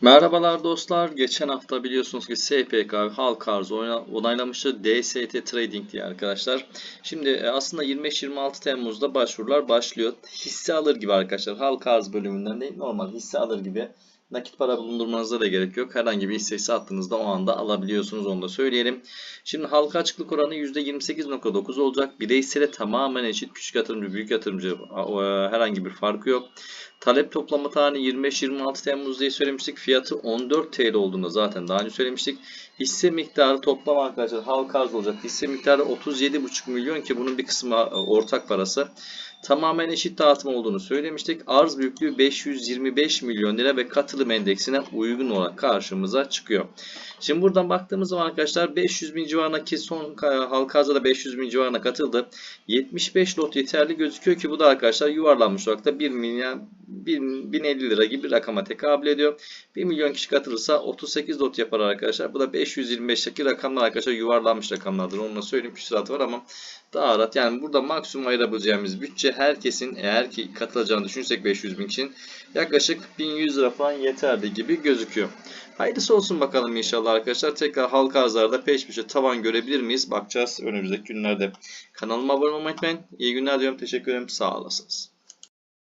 Merhabalar dostlar. Geçen hafta biliyorsunuz ki SPK halk arzı onaylamıştı. DST Trading diye arkadaşlar. Şimdi e, aslında 25-26 Temmuz'da başvurular başlıyor. Hisse alır gibi arkadaşlar. Halk arz bölümünden değil normal hisse alır gibi. Nakit para bulundurmanıza da gerek yok. Herhangi bir hissesi attığınızda o anda alabiliyorsunuz onu da söyleyelim. Şimdi halka açıklık oranı %28.9 olacak. Bireysele tamamen eşit. Küçük yatırımcı, büyük yatırımcı e, herhangi bir farkı yok. Talep toplama tarihi 25-26 Temmuz diye söylemiştik. Fiyatı 14 TL olduğunda zaten daha önce söylemiştik. Hisse miktarı toplam arkadaşlar halka arz olacak. Hisse miktarı 37,5 milyon ki bunun bir kısmı e, ortak parası. Tamamen eşit dağıtım olduğunu söylemiştik. Arz büyüklüğü 525 milyon lira ve katılım endeksine uygun olarak karşımıza çıkıyor. Şimdi buradan baktığımız zaman arkadaşlar 500 bin civarına ki son ka- halka arzda da 500 bin civarına katıldı. 75 lot yeterli gözüküyor ki bu da arkadaşlar yuvarlanmış olarak da 1 milyon 1050 lira gibi bir rakama tekabül ediyor. 1 milyon kişi katılırsa 38 lot yapar arkadaşlar. Bu da 525'teki rakamlar arkadaşlar yuvarlanmış rakamlardır. Onu da söyleyeyim küsuratı var ama daha rahat. Yani burada maksimum ayırabileceğimiz bütçe herkesin eğer ki katılacağını düşünürsek 500 bin kişinin yaklaşık 1100 lira falan yeterli gibi gözüküyor. Hayırlısı olsun bakalım inşallah arkadaşlar. Tekrar halka arzlarda peş peşe tavan görebilir miyiz? Bakacağız önümüzdeki günlerde. Kanalıma abone olmayı unutmayın. İyi günler diyorum. Teşekkür ederim. Sağ olasınız.